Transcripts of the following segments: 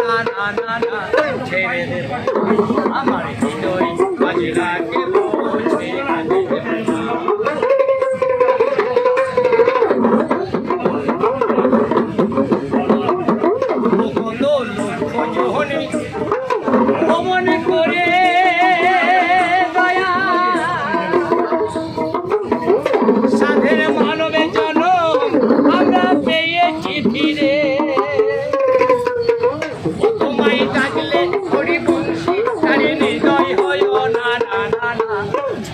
না না না না ছেড়ে দেব। আমার হৃদয় করে দয়া সাধের মানবে জন আমরা পেয়েছি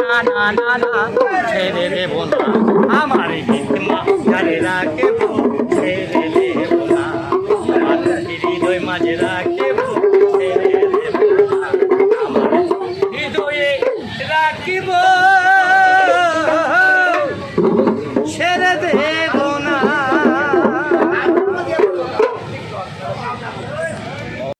না না না না, ছেড়ে দেব না আমার হিতমা যারে রাখে ছেড়ে দেব না হৃদয় মাঝে রাখেব, ছেড়ে দেব না আমার হৃদয়ে রাখিব।